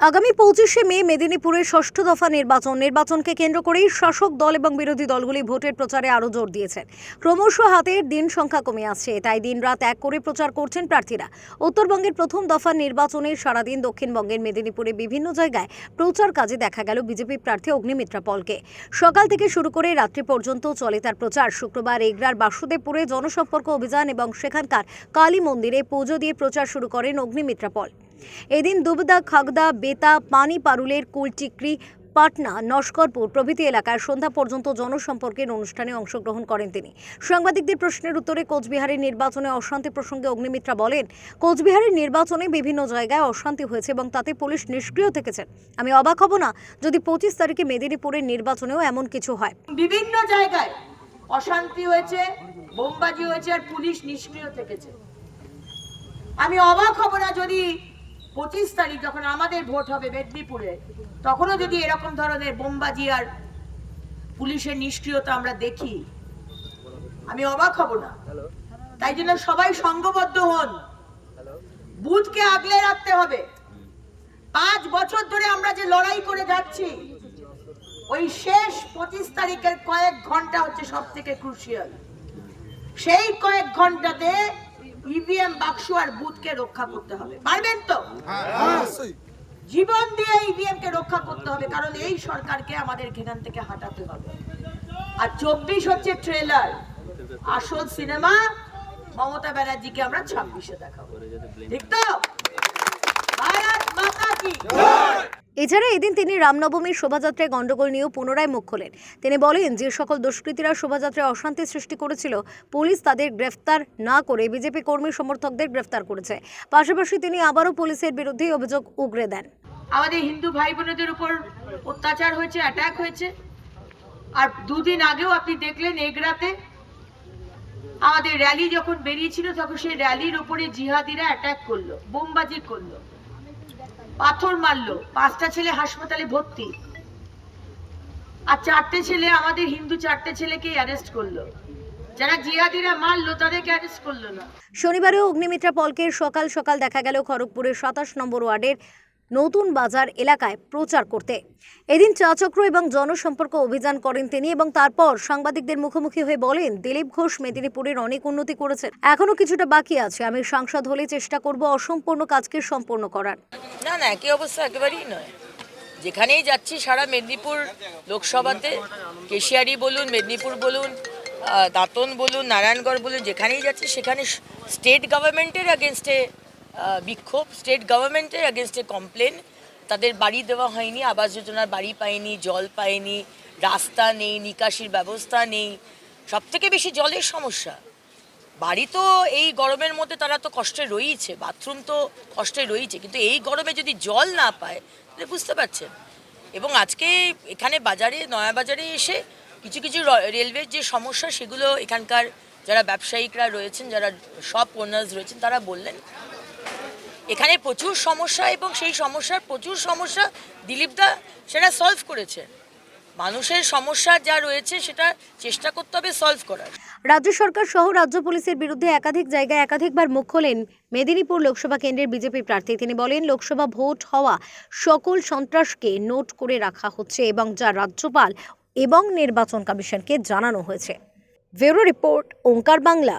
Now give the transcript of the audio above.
আগামী পঁচিশে মে মেদিনীপুরের ষষ্ঠ দফা নির্বাচন। নির্বাচনকে কেন্দ্র করেই শাসক দল এবং বিরোধী দলগুলি ভোটের প্রচারে আরও জোর দিয়েছেন। ক্রমশ হাতের দিন সংখ্যা কমে আসছে। তাই দিনরাত এক করে প্রচার করছেন প্রার্থীরা। উত্তরবঙ্গের প্রথম দফা নির্বাচনে সারাদিন দক্ষিণবঙ্গের মেদিনীপুরে বিভিন্ন জায়গায় প্রচার কাজে দেখা গেল বিজেপি প্রার্থী অগ্নিমিত্রা পলকে। সকাল থেকে শুরু করে রাত্রি পর্যন্ত চলে তার প্রচার। শুক্রবার এগরার বাসুদেবপুরে জনসম্পর্ক অভিযান এবং সেখানকার কালী মন্দিরে পুজো দিয়ে প্রচার শুরু করেন অগ্নিমিত্রা পল। এদিন দুবদা, খাগদা, বেতা, পানি পারুলের কুলচিক্রি, পাটনা, নস্করপুর প্রভৃতি এলাকায় সন্ধ্যা পর্যন্ত জনসম্পর্কের অনুষ্ঠানে অংশগ্রহণ করেন তিনি। সাংবাদিকদের প্রশ্নের উত্তরে কোচবিহারের নির্বাচনে অশান্তি প্রসঙ্গে অগ্নিমিত্রা বলেন, কোচবিহারের নির্বাচনে বিভিন্ন জায়গায় অশান্তি হয়েছে এবং তাতে পুলিশ নিষ্ক্রিয় থেকেছেন। আমি অবাক হব না যদি পঁচিশ তারিখে মেদিনীপুরের নির্বাচনেও এমন কিছু হয়। বিভিন্ন জায়গায় অশান্তি হয়েছে, বোমবাজি হয়েছে আর পুলিশ নিষ্ক্রিয় থেকেছে। আমি অবাক হব না যদি পঁচিশ তারিখ যখন আমাদের ভোট হবে মেদিনীপুরে, তখনও যদি এরকম ধরনের বোমবাজি আর পুলিশের নিষ্ক্রিয়তা আমরা দেখি, আমি অবাক হব না। তাই জন্য সবাই সংঘবদ্ধ হন। বুথকে আগলে রাখতে হবে। পাঁচ বছর ধরে আমরা যে লড়াই করে যাচ্ছি, ওই শেষ পঁচিশ তারিখের কয়েক ঘণ্টা হচ্ছে সব থেকে ক্রুশিয়াল। সেই কয়েক ঘন্টাতে ইভিএম বাক্স আর বুথকে রক্ষা করতে হবে। পারবেন তো? জীবন দিয়ে ইভিএম কে রক্ষা করতে হবে কারণ এই সরকারকে আমাদের এখান থেকে হাঁটাতে হবে। আর চব্বিশ হচ্ছে ট্রেলার আসল সিনেমা মমতা ব্যানার্জিকে আমরা ছাব্বিশে দেখাবো। ঠিক তো? ভারত মাতা কি? এছাড়া এদিন তিনি রামনবমীর শোভাযাত্রায় গণ্ডগোল নিয়েও পুনরায় মুখ খোলেন। তিনি বলেন, যে সকল দুষ্কৃতীরা শোভাযাত্রায় অশান্তি সৃষ্টি করেছিল, পুলিশ তাদের গ্রেফতার না করে বিজেপি কর্মী সমর্থকদের গ্রেফতার করেছে। পাশাপাশি তিনি আবারও পুলিশের বিরুদ্ধে অভিযোগ উগরে দেন। আমাদের হিন্দু ভাই বোনেদের উপর অত্যাচার হয়েছে অ্যাটাক হয়েছে। আর দুদিন আগেও আপনি দেখলেন এগরাতে আমাদের র্যালি যখন বেরিয়েছিল, তখন সেই র্যালির উপরে জিহাদিরা অ্যাটাক করল, বোমবাজি করল। পাথর মারলো। পাঁচটা ছেলে হাসপাতালে ভর্তি। আর চারটে ছেলে, আমাদের হিন্দু চারটে ছেলেকে অ্যারেস্ট করল। যারা জিহাদিরা মারলো, তাদেরকে অ্যারেস্ট করল না। শনিবারেও অগ্নিমিত্রা পলকের সকাল সকাল দেখা গেল খড়গপুরের সাতাশ নম্বর ওয়ার্ডের নতুন বাজার এলাকায় প্রচার করতে। এদিন চাচক্র এবং জনসম্পর্ক অভিযান করেন তিনি এবং তারপর সাংবাদিকদের মুখোমুখি হয়ে বলেন, দিলীপ ঘোষ মেদিনীপুরের অনেক উন্নতি করেছেন। এখনও কিছুটা বাকি আছে। আমি সাংসদ হলে চেষ্টা করব অসম্পূর্ণ কাজকে সম্পূর্ণ করার। না না, একই অবস্থা একেবারেই নয়। যেখানেই যাচ্ছি সারা মেদিনীপুর লোকসভাতে, কেশিয়ারি বলুন, মেদিনীপুর বলুন দাঁতন বলুন, নারায়ণগড় বলুন, যেখানেই যাচ্ছি, সেখানে স্টেট গভর্নমেন্টের অ্যাগেনস্টে বিক্ষোভ। স্টেট গভর্নমেন্টের অ্যাগেনস্টে কমপ্লেন তাদের বাড়ি দেওয়া হয়নি, আবাস যোজনার বাড়ি পায়নি, জল পায়নি, রাস্তা নেই, নিকাশির ব্যবস্থা নেই। সব থেকে বেশি জলের সমস্যা। বাড়ি তো এই গরমের মধ্যে তারা তো কষ্টে রয়েছে বাথরুম তো কষ্টে রয়েছে কিন্তু এই গরমে যদি জল না পায়, তাহলে বুঝতে পারছেন। এবং আজকে এখানে বাজারে, নয়া বাজারে এসে কিছু কিছু রেলওয়ের যে সমস্যা, সেগুলো এখানকার যারা ব্যবসায়িকরা রয়েছেন, যারা শপ ওনার্স রয়েছেন, তারা বললেন এখানে প্রচুর সমস্যা এবং সেই সমস্যার প্রচুর সমস্যা দিলীপদা সেটা সলভ করেছে। মানুষের সমস্যা যা রয়েছে সেটা চেষ্টা করতে হবে সলভ করার। রাজ্য সরকার সহ রাজ্য পুলিশের বিরুদ্ধে একাধিক জায়গায় একাধিকবার মুখ খোলেন মেদিনীপুর লোকসভা কেন্দ্রের বিজেপি প্রার্থী। তিনি বলেন, লোকসভা ভোট হওয়া সকল সন্ত্রাসকে নোট করে রাখা হচ্ছে এবং যা রাজ্যপাল এবং নির্বাচন কমিশনকে জানানো হয়েছে। Bureau report, Omkar Bangla.